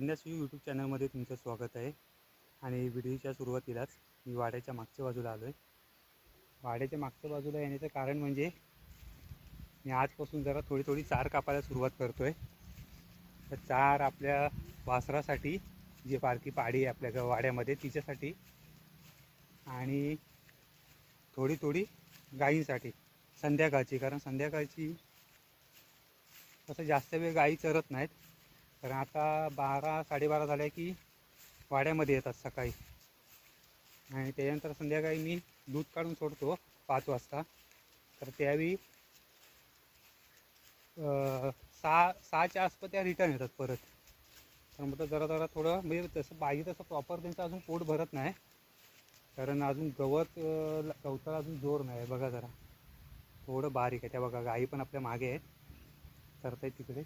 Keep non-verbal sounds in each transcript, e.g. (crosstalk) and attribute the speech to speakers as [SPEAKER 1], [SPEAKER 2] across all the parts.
[SPEAKER 1] चॅनलमध्ये तुमचं स्वागत आहे. आणि व्हिडिओच्या सुरुवातीलाच मी वाड्याच्या मागच्या बाजूला आलो आहे वाड्याच्या मागच्या बाजूला येण्याचं कारण म्हणजे मी आजपासून जरा थोडी थोडी चार कापायला सुरुवात करतो आहे तर चार आपल्या वासरासाठी जे पारखी पाडी आहे आपल्या ग- वाड्यामध्ये तिच्यासाठी आणि थोडी थोडी गायींसाठी संध्याकाळची. कारण संध्याकाळची तसं जास्त वेळ गायी चरत नाहीत. कारण आता बारा साडेबारा झाल्या की वाड्यामध्ये येतात सकाळी. आणि त्याच्यानंतर संध्याकाळी मी दूध काढून सोडतो पाच वाजता. तर त्यावेळी सहा सहाच्या आसपास त्या रिटर्न येतात परत. तर मग जरा जरा थोडं म्हणजे तसं पाहिजे तसं प्रॉपर त्यांचं अजून पोट भरत नाही. कारण अजून गवत गवताला अजून जोर नाही बघा जरा. थोडं बारीक आहे त्या बघा गाई पण आपल्या मागे आहेत. चरतायत तिकडे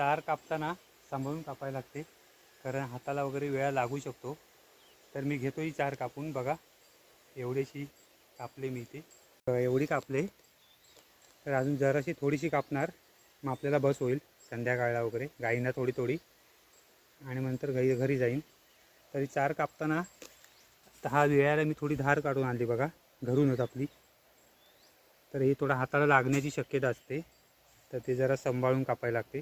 [SPEAKER 1] तार चार कापताना सांभाळून कापायला लागते. कारण हाताला वगैरे वेळा लागू शकतो. तर मी घेतो ही चार कापून. बघा एवढीशी कापले मी ते बघा, एवढी कापले. तर अजून जराशी थोडीशी कापणार. मग आपल्याला बस होईल. संध्याकाळला वगैरे. गाईंना थोडी थोडी. आणि नंतर गाई घरी जाईन. तरी चार कापताना दहा वेळाला मी थोडी धार काढून आणली बघा. घरूनच आपली. तर ही थोडं हाताला लागण्याची शक्यता असते. तर ते जरा सांभाळून कापायला लागते.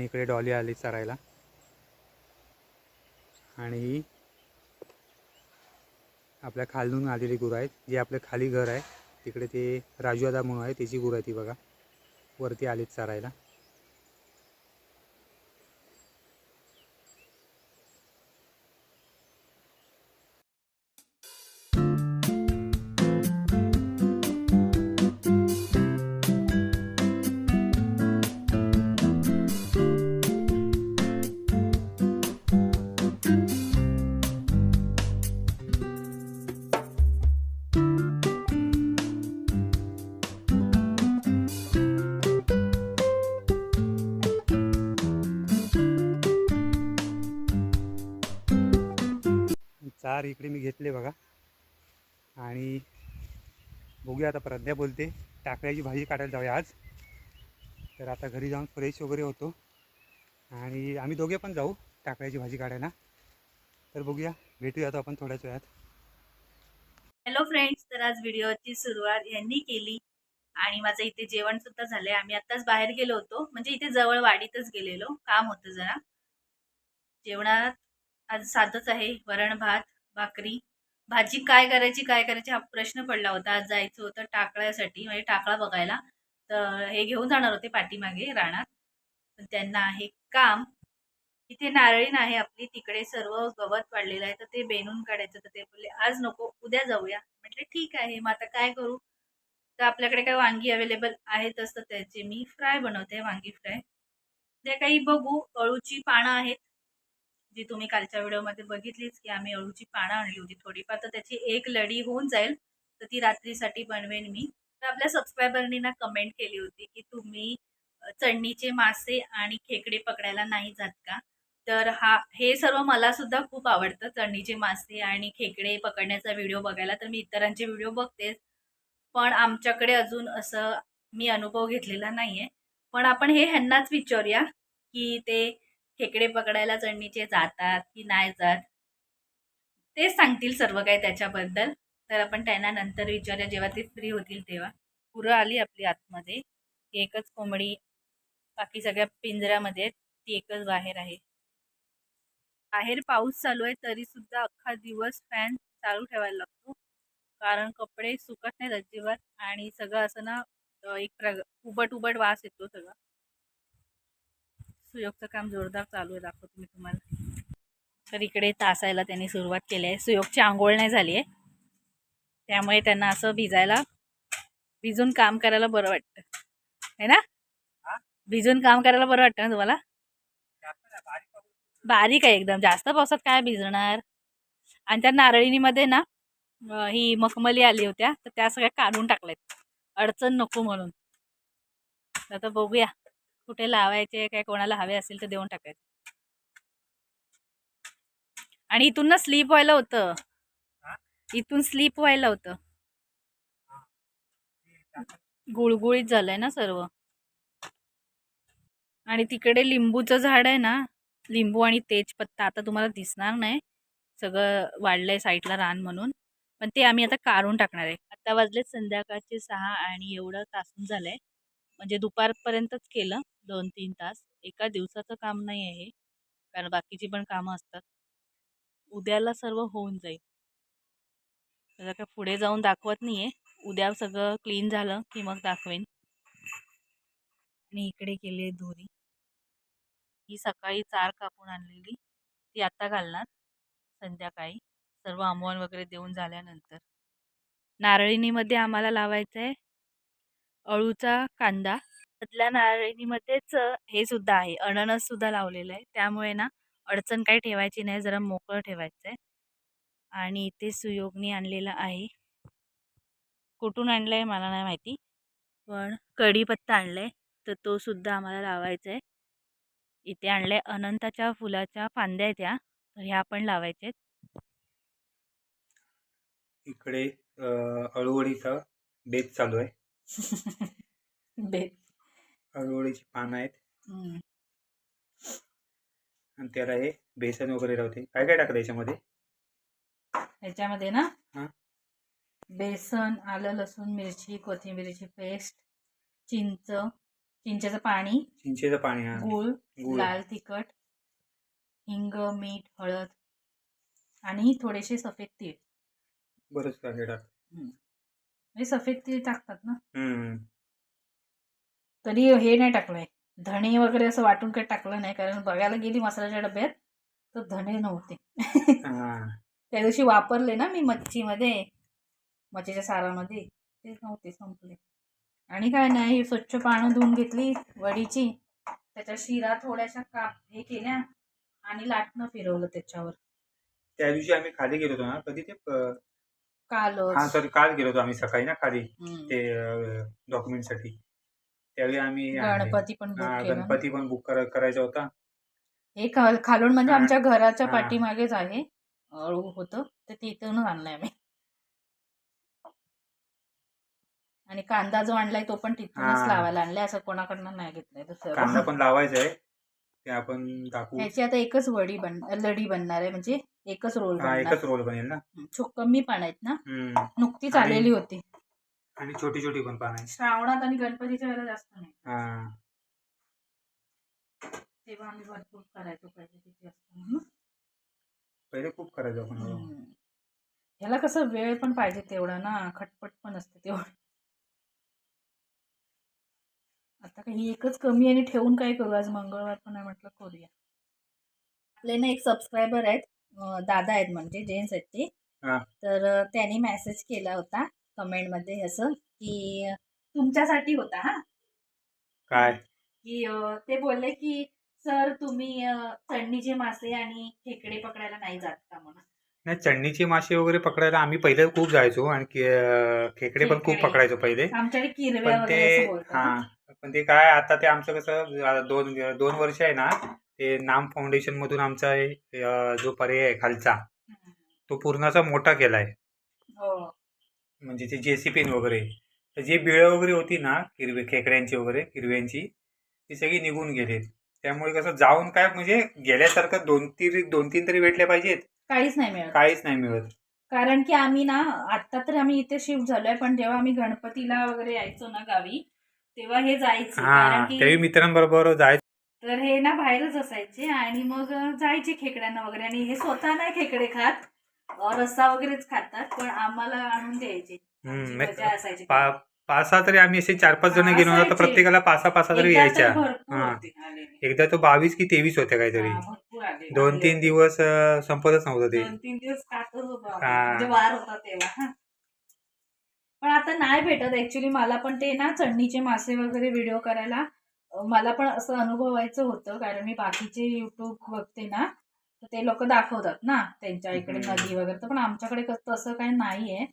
[SPEAKER 1] आणि इकडे डॉली आली चरायला. आणि ही आपल्या खालून आलेली गुरं आहेत. जे आपलं खाली घर आहे. तिकडे ते राजूदादा म्हणून आहे. त्याची गुरं आहे ती बघा. वरती आलीत चरायला. तार इकडे मी घेतले बघा. आणि बघूया आता प्रज्ञा बोलते टाकळ्याची भाजी काढायला जाऊया आज. तर आता घरी जाऊन फ्रेश वगैरे होतो. आणि आम्ही दोघे पण जाऊ टाकळ्याची भाजी काढायला. तर बघूया भेटूया आता आपण थोड्याच वेळात.
[SPEAKER 2] हॅलो फ्रेंड्स तर आज व्हिडिओची सुरुवात यांनी केली. आणि माझं इथे जेवण सुद्धा झालंय. आम्ही आताच बाहेर गेलो होतो. म्हणजे इथे जवळ वाडीतच गेलेलो. काम होतं जरा. जेवणात आज साधंच आहे. वरण भात. भाकरी. भाजी काय करायची काय करायची हा प्रश्न पडला होता. आज जायचं होतं टाकळ्यासाठी म्हणजे टाकळा बघायला. तर हे घेऊन जाणार होते पाठीमागे रानात. पण त्यांना आहे काम. इथे नारळीण आहे आपली तिकडे सर्व गवत वाढलेलं आहे. तर ते बेनून काढायचं. तर ते बोलले आज नको उद्या जाऊया. म्हटले ठीक आहे मग आता काय करू? तर आपल्याकडे काय वांगी अवेलेबल आहेतच तर त्याचे. मी फ्राय बनवते वांगी फ्राय. ते काही बघू. अळूची पानं आहेत. जी तुम्ही कालच्या व्हिडिओमध्ये बघितलीच की आम्ही अळूची पानं आणली होती थोडीफार तर त्याची एक लढी होऊन जाईल. तर ती रात्रीसाठी बनवेन मी. तर आपल्या सबस्क्रायबरनी ना कमेंट केली होती की तुम्ही चढणीचे मासे आणि खेकडे पकडायला नाही जात का? तर हा हे सर्व मला सुद्धा खूप आवडतं चढणीचे मासे आणि खेकडे पकडण्याचा व्हिडिओ बघायला. तर मी इतरांचे व्हिडिओ बघतेच पण आमच्याकडे अजून असं मी अनुभव घेतलेला नाही आहे पण आपण हे ह्यांनाच विचारूया की ते खेकडे पकडायला चढणीचे जातात की नाही जात? तेच सांगतील सर्व काही त्याच्याबद्दल. तर आपण त्यांना नंतर विचारूया जेव्हा ते फ्री होतील तेव्हा. पुरं आली आपली आतमध्ये. एकच कोंबडी बाकी सगळ्या पिंजऱ्यामध्ये ती एकच बाहेर आहे. बाहेर पाऊस चालू आहे तरी सुद्धा अख्खा दिवस फॅन चालू ठेवायला लागतो. कारण कपडे सुकत नाहीत अजिबात आणि सगळं असं ना एक प्रग उबट उबट वास येतो सगळा. सुयोगचं काम जोरदार चालू आहे दाखवते मी तुम्हाला. तर इकडे तासायला त्यांनी सुरुवात केली आहे. सुयोगची आंघोळ नाही झाली आहे. त्यामुळे त्यांना असं भिजायला भिजून काम करायला बरं वाटतं. है ना? भिजून काम करायला बरं वाटतं ना तुम्हाला? बारीक आहे एकदम. जास्त पावसात काय भिजणार? आणि त्या नारळीनीमध्ये ना ही मखमली आली होत्या तर त्या सगळ्या काढून टाकल्यात. अडचण नको म्हणून. आता बघूया. कुठे लावायचे काय कोणाला हवे असेल तर देऊन टाकायचे. आणि इथून ना स्लीप व्हायला होतं. इथून स्लीप व्हायला होतं. गुळगुळीत झालंय ना सर्व. आणि तिकडे लिंबूचं झाड आहे ना लिंबू आणि तेजपत्ता आता तुम्हाला दिसणार नाही. सगळं वाढलंय साईडला रान म्हणून. पण ते आम्ही आता काढून टाकणार आहे. आता वाजलेत संध्याकाळचे सहा आणि एवढं तासून झालंय. म्हणजे दुपारपर्यंतच केलं दोन तीन तास. एका दिवसाचं काम नाही आहे हे कारण बाकीची पण कामं असतात. उद्याला सर्व होऊन जाईल. त्याला काय पुढे जाऊन दाखवत नाही आहे उद्या सगळं क्लीन झालं की मग दाखवेन. आणि इकडे केली आहे दोरी. ही सकाळी चार कापून आणलेली. ती आता घालणार संध्याकाळी. सर्व आमवण वगैरे देऊन झाल्यानंतर. नारळीनीमध्ये आम्हाला लावायचं आहे अळूचा कांदा मधल्या नारळीमध्येच हे सुद्धा आहे. अननस सुद्धा लावलेलं आहे. त्यामुळे ना अडचण काही ठेवायची नाही. जरा मोकळं ठेवायचं आहे आणि इथे सुयोगनी आणलेलं आहे. कुठून आणलं आहे मला नाही माहिती. पण कढीपत्ता आणला आहे तर तो सुद्धा आम्हाला लावायचा आहे इथे आणलं आहे अनंताच्या फुलाच्या फांद्या आहेत त्या तर ह्या पण लावायच्या आहेत.
[SPEAKER 1] इकडे अळूवडीचा बेत चालू आहे. (laughs)
[SPEAKER 2] बेत.
[SPEAKER 1] अळूवडीची पानं आहेत.
[SPEAKER 2] हम्म.
[SPEAKER 1] आणि त्याला हे बेसन वगैरे लावते. काय काय टाकलं याच्यामध्ये?
[SPEAKER 2] ह्याच्यामध्ये ना
[SPEAKER 1] हा.
[SPEAKER 2] बेसन आलं लसूण मिरची कोथिंबिरीची पेस्ट चिंच चिंचेचं पाणी
[SPEAKER 1] चिंचेचं पाणी हा.
[SPEAKER 2] गूळ
[SPEAKER 1] गूळ.
[SPEAKER 2] लाल तिखट हिंग मीठ हळद आणि थोडेसे सफेद तीळ.
[SPEAKER 1] बरंच काय काय टाक
[SPEAKER 2] म्हणजे सफेद तीळ टाकतात ना.
[SPEAKER 1] हम्म.
[SPEAKER 2] तरी हे नाही टाकलंय. धणे वगैरे असं वाटून काही टाकलं नाही कारण बघायला गेली मसाल्याच्या डब्यात तर धणे नव्हते.
[SPEAKER 1] हा.
[SPEAKER 2] त्या दिवशी वापरले ना मी मच्छीमध्ये मच्छीच्या सारामध्ये ते नव्हते संपले. आणि काय नाही स्वच्छ पानं धुवून घेतली वडीची. त्याच्या शिरा थोड्याशा काप हे केल्या आणि लाटणं फिरवलं त्याच्यावर.
[SPEAKER 1] त्या दिवशी आम्ही खाली गेलो होतो ना कधी ते
[SPEAKER 2] काल
[SPEAKER 1] हा सॉरी काल गेलो होतो आम्ही सकाळी ना खाली. ते डॉक्युमेंटसाठी. त्यावेळी आम्ही
[SPEAKER 2] गणपती पण बुक
[SPEAKER 1] हा,
[SPEAKER 2] केला. ना.
[SPEAKER 1] गणपती पण बुक करायचा होता.
[SPEAKER 2] हे खा- खालून म्हणजे. आमच्या घराच्या
[SPEAKER 1] हा.
[SPEAKER 2] पाठीमागेच आहे. अळू होतं. तर तिथूनच आणलंय आम्ही. आणि कांदा जो आणलाय तो पण तिथूनच
[SPEAKER 1] हा.
[SPEAKER 2] लावायला आणलाय. असं कोणाकडनं नाही घेतलाय
[SPEAKER 1] कांदा
[SPEAKER 2] दुसरं
[SPEAKER 1] पण लावायचा आहे. ते आपण दाखवू.
[SPEAKER 2] ह्याची आता एकच वडी बन लडी बनणार आहे. म्हणजे एकच रोल
[SPEAKER 1] हा एकच रोल बनेल ना?
[SPEAKER 2] छो- कमी पण आहेत ना?
[SPEAKER 1] हम्म.
[SPEAKER 2] नुकतीच
[SPEAKER 1] आणि-
[SPEAKER 2] आलेली होती.
[SPEAKER 1] आणि छोटी छोटी पण पान आहे
[SPEAKER 2] श्रावणात आणि गणपतीच्या वेळेला जास्त नाही.
[SPEAKER 1] हा.
[SPEAKER 2] तेव्हा आम्ही भरपूर करायचो पहिले तिथे असताना.
[SPEAKER 1] पहिले खूप करायचो आपण
[SPEAKER 2] हम्म. ह्याला कसं वेळ पण पाहिजे तेवढा ना खटपट पण असते तेवढं. आता काही एकच कमी आणि ठेवून काय करू. आज मंगळवार पण आहे म्हटलं करूया. आपले ना एक सबस्क्रायबर आहेत. दादा आहेत म्हणजे जेंट्स आहेत ते. तर त्यांनी मेसेज केला होता कमेंटमध्ये असं की तुमच्यासाठी होता हा
[SPEAKER 1] काय
[SPEAKER 2] की अं, ते बोलले की सर तुम्ही अं, चढणीचे मासे आणि खेकडे पकडायला नाही जात का म्हणून
[SPEAKER 1] नाही चढणीचे मासे वगैरे पकडायला आम्ही पहिले खूप जायचो आणि के- खेकडे पण खूप
[SPEAKER 2] खेकडे.
[SPEAKER 1] पकडायचो पहिले
[SPEAKER 2] आमच्याकडे किरव्या
[SPEAKER 1] पण
[SPEAKER 2] वगैरे
[SPEAKER 1] ते
[SPEAKER 2] असं बोलतात
[SPEAKER 1] हा
[SPEAKER 2] ना.
[SPEAKER 1] पण ते काय आता ते आमचं कसं दोन दोन वर्ष आहे ना ते नाम फाउंडेशन मधून आमचा हे, अं, जो पर्याय आहे खालचा. तो पूर्णाचा मोठा केलाय.
[SPEAKER 2] हो.
[SPEAKER 1] म्हणजे ते जेसीपीन वगैरे. तर जी बिळं वगैरे होती ना किरवे खेकड्यांची वगैरे किरव्यांची ती सगळी निघून गेली त्यामुळे कसं जाऊन काय म्हणजे गेल्यासारखं दोन तीन दोन तीन तरी भेटले पाहिजेत.
[SPEAKER 2] काहीच नाही मिळत.
[SPEAKER 1] काहीच नाही मिळत.
[SPEAKER 2] कारण की आम्ही ना आता तर आम्ही इथे शिफ्ट झालोय पण जेव्हा आम्ही गणपतीला वगैरे यायचो ना गावी तेव्हा हे जायचे.
[SPEAKER 1] हा
[SPEAKER 2] कारण की
[SPEAKER 1] त्यावेळी मित्रांबरोबर जायचं.
[SPEAKER 2] तर हे ना बाहेरच असायचे आणि मग जायचे खेकड्यांना वगैरे आणि हे स्वतः नाही खेकडे खात रस्सा वगैरेच खातात पण आम्हाला आणून द्यायचे
[SPEAKER 1] हम्म,
[SPEAKER 2] आमची
[SPEAKER 1] नाही,
[SPEAKER 2] मजा असायची
[SPEAKER 1] पा पाच सहा तरी आम्ही असे चार पाच जण गेलो
[SPEAKER 2] असायचे.
[SPEAKER 1] प्रत्येकाला पाच सहा तरी यायच्या.
[SPEAKER 2] होते.
[SPEAKER 1] एकदा तो बावीस की तेवीस होत्या काहीतरी. दोन. तीन दिवस संपतच नव्हतं ते
[SPEAKER 2] तीन दिवस होतो वार होता तेव्हा पण आता नाही भेटत ऍक्च्युली मला पण ते ना चढणीचे मासे वगैरे व्हिडिओ करायला मला पण असं अनुभवायचं होतं कारण मी बाकीचे युट्यूब बघते ना तर ते लोक दाखवतात ना त्यांच्या इकडे. नदी वगैरे तर पण आमच्याकडे कस- तसं काही नाहीये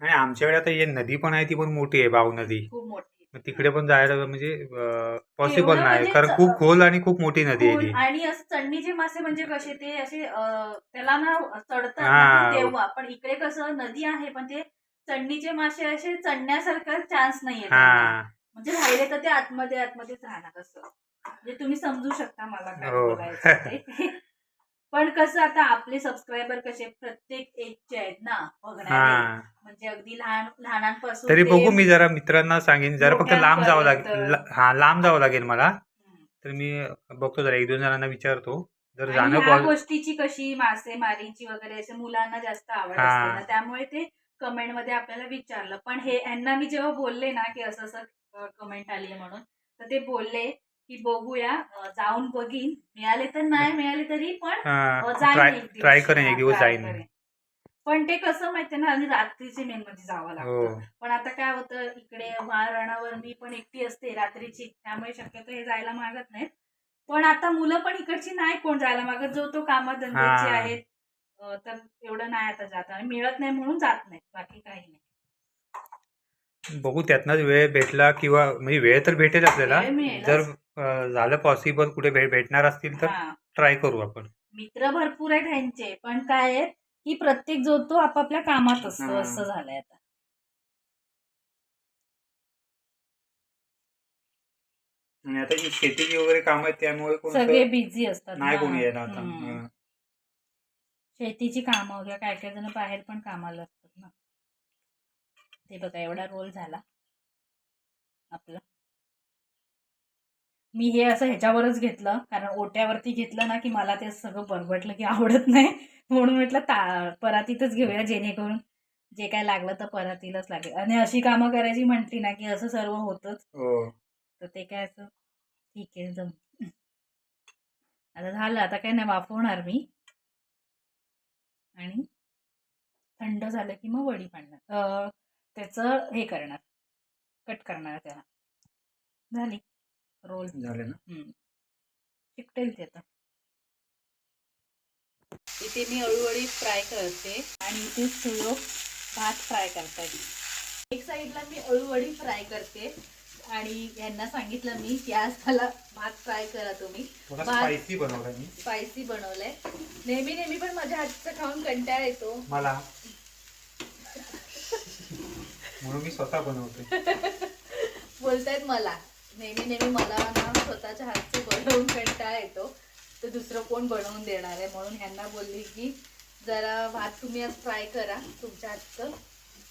[SPEAKER 1] आणि आमच्याकडे आता ही नदी पण आहे ती पण मोठी आहे भाव नदी
[SPEAKER 2] खूप मोठी
[SPEAKER 1] मग तिकडे पण जायला म्हणजे पॉसिबल
[SPEAKER 2] एवढं
[SPEAKER 1] नाही
[SPEAKER 2] म्हणजे
[SPEAKER 1] कारण खूप खोल आणि खूप मोठी नदी आहे
[SPEAKER 2] खोल
[SPEAKER 1] ती
[SPEAKER 2] आणि असं चढणीचे मासे म्हणजे कसे ते असे अं, त्याला ना चढतात ना
[SPEAKER 1] हा.
[SPEAKER 2] ते तेव्हा पण इकडे कसं नदी आहे पण ते चढणीचे मासे असे चढण्यासारखा चान्स नाहीये त्यांना.
[SPEAKER 1] हा
[SPEAKER 2] म्हणजे राहिले तर ते आतमध्ये आतमध्येच राहणार असं म्हणजे तुम्ही समजू शकता मला काय
[SPEAKER 1] हो.
[SPEAKER 2] बोलायचं ते (laughs) पण कसं आता आपले सबस्क्रायबर कसे प्रत्येक एजचे आहेत ना बघणारे
[SPEAKER 1] हा
[SPEAKER 2] म्हणजे अगदी लहान लहानांपासून
[SPEAKER 1] तरी
[SPEAKER 2] ते-
[SPEAKER 1] बघू मी जरा मित्रांना सांगेन जरा फक्त लांब जावं लागेल
[SPEAKER 2] मोठ्यांपर्यंत.
[SPEAKER 1] हा लांब जावं लागेल मला
[SPEAKER 2] हम्म.
[SPEAKER 1] तर मी बघतो जरा एक दोन जणांना विचारतो जर
[SPEAKER 2] आणि
[SPEAKER 1] जाणं
[SPEAKER 2] ह्या गोष्टीची कशी मासेमारीची वगैरे असे मुलांना जास्त आवड
[SPEAKER 1] हा.
[SPEAKER 2] असते ना त्यामुळे ते कमेंटमध्ये आपल्याला विचारलं पण हे यांना मी जेव्हा बोलले ना की असं असं कमेंट आली आहे म्हणून. तर ते बोलले की बघूया जाऊन बघीन. मिळाले तर नाही मिळाले तरी पण
[SPEAKER 1] ट्राय करेन
[SPEAKER 2] हा,
[SPEAKER 1] एक दिवस जाईन.
[SPEAKER 2] पण ते कसं माहितीये ना आणि रात्रीचे मेन मध्ये जावं
[SPEAKER 1] हो.
[SPEAKER 2] लागतं. पण आता काय होतं इकडे रणावर मी पण एकटी असते रात्रीची. त्यामुळे शक्यतो हे जायला मागत नाहीत. पण आता मुलं पण इकडची नाही कोण जायला मागत. जो तो कामधंद्याची
[SPEAKER 1] हा.
[SPEAKER 2] आहेत तर एवढं नाही आता जात. आणि मिळत नाही म्हणून जात नाही बाकी काही नाही.
[SPEAKER 1] बघू त्यातनच वेळ भेटला किंवा म्हणजे वेळ तर भेटेल आपल्याला
[SPEAKER 2] वेळ मिळेलच.
[SPEAKER 1] जर अं, झालं पॉसिबल कुठे भेट भेटणार असतील तर
[SPEAKER 2] हा.
[SPEAKER 1] ट्राय करू आपण
[SPEAKER 2] मित्र भरपूर आहेत ह्यांचे पण काय आहे की प्रत्येक जो तो आपापल्या कामात असतो
[SPEAKER 1] हा.
[SPEAKER 2] असं झालंय आता
[SPEAKER 1] आणि आता जी शेतीची वगैरे काम आहेत त्यामुळे
[SPEAKER 2] सगळे बिझी असतात
[SPEAKER 1] नाही
[SPEAKER 2] ना.
[SPEAKER 1] कोणी येणार आता
[SPEAKER 2] हम्म.
[SPEAKER 1] हं.
[SPEAKER 2] शेतीची कामं वगैरे काय काय जण बाहेर पण कामाला असतात ना ते बघा एवढा रोल झाला. आपलं. मी हे असं ह्याच्यावरच घेतलं कारण ओट्यावरती घेतलं ना की मला ते सगळं बरबटलं की आवडत नाही. म्हणून म्हटलं ता परातीतच घेऊया जेणेकरून जे काय लागलं तर परातीलाच लागेल. आणि अशी कामं करायची म्हटली ना की असं सर्व होतंच.
[SPEAKER 1] हो.
[SPEAKER 2] तर ते काय असं ठीक आहे जम आता झालं आता काय नाही वाफवणार मी. आणि थंड झालं की मग वडी पाडणार. त्याचं हे करणार. कट करणार त्याला. झाली. रोल.
[SPEAKER 1] झालं ना.
[SPEAKER 2] हम्म. चिकटेल ते आता. इथे मी अळूवडी फ्राय करते आणि इथे सुयोग भात फ्राय करतायत एक साईडला मी अळूवडी फ्राय करते आणि यांना सांगितलं मी की आज मला भात फ्राय करा तुम्ही.
[SPEAKER 1] स्पायसी बनवला मी.
[SPEAKER 2] स्पायसी बनवलंय. नेहमी नेहमी पण माझ्या हातचं खाऊन कंटाळा येतो.
[SPEAKER 1] मला. म्हणून मी स्वतः बनवते. (laughs)
[SPEAKER 2] बोलतायत मला. नेहमी नेहमी मला ना स्वतःच्या हातचे बनवून कंटाळा येतो. तर दुसरं कोण बनवून देणार आहे? म्हणून ह्यांना बोलली की जरा भात तुम्ही आज फ्राय करा तुमच्या हातचं.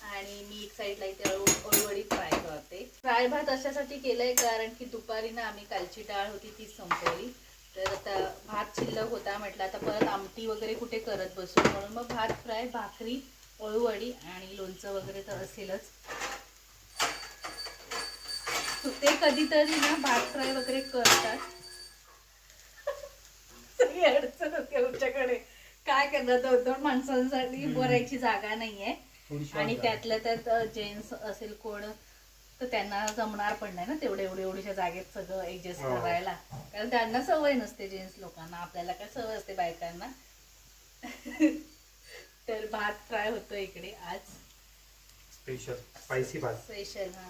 [SPEAKER 2] आणि मी एक साईडला इथे अळूवडी फ्राय करते. फ्राय भात अशासाठी केलंय कारण की दुपारी ना आम्ही कालची डाळ होती ती संपवली. तर आता भात शिल्लक होता म्हटलं आता परत आमटी वगैरे कुठे करत बसू? म्हणून मग भात फ्राय भाकरी अळूवडी आणि लोणचं वगैरे तर असेलच. ते कधीतरी ना भात फ्राय वगैरे करतात. अडचण होते आमच्याकडे. काय करणार? दोन दोन माणसांसाठी. बरायची जागा नाहीये. आणि त्यातल्या त्यात जेंट्स असेल कोण तर त्यांना जमणार पण नाही ना तेवढे एवढे एवढीच्या जागेत सगळं ऍडजस्ट
[SPEAKER 1] हो.
[SPEAKER 2] करायला. कारण त्यांना सवय नसते जेंट्स लोकांना. आपल्याला काय सवय असते बायकांना. (laughs) तर भात फ्राय होतो इकडे आज.
[SPEAKER 1] स्पेशल स्पायसी भात.
[SPEAKER 2] स्पेशल हा.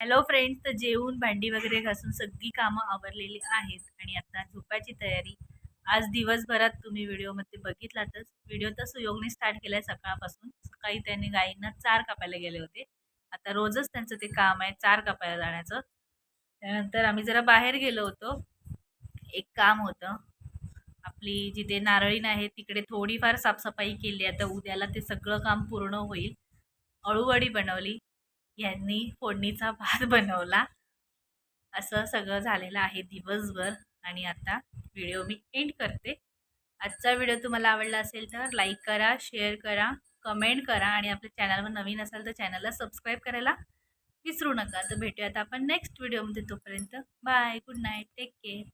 [SPEAKER 2] हॅलो फ्रेंड्स तर जेवून भांडी वगैरे घासून सगळी कामं आवरलेली आहेत आणि आता झोपायची तयारी. आज दिवसभरात तुम्ही व्हिडिओमध्ये बघितलातच. व्हिडिओ तर सुयोगने स्टार्ट केलाय सकाळपासून. सकाळी त्यांनी गायींना चार कापायला गेले होते. आता रोजच त्यांचं ते काम आहे चार कापायला जाण्याचं. त्यानंतर आम्ही जरा बाहेर गेलो होतो. एक काम होतं. आपली जिथे नारळीण आहे तिकडे थोडीफार साफसफाई केली आता उद्याला ते सगळं काम पूर्ण होईल. अळूवडी बनवली यांनी फोडणीचा भात (laughs) बनवला. असं सगळं झालेलं आहे दिवसभर आणि आता व्हिडिओ मी एंड करते. आजचा व्हिडिओ तुम्हाला आवडला असेल तर लाईक करा शेअर करा कमेंट करा आणि आपल्या चॅनलवर नवीन असाल तर चॅनलला सबस्क्राईब करायला विसरू नका. तर भेटूयात आपण नेक्स्ट व्हिडिओमध्ये तोपर्यंत. Bye good night take care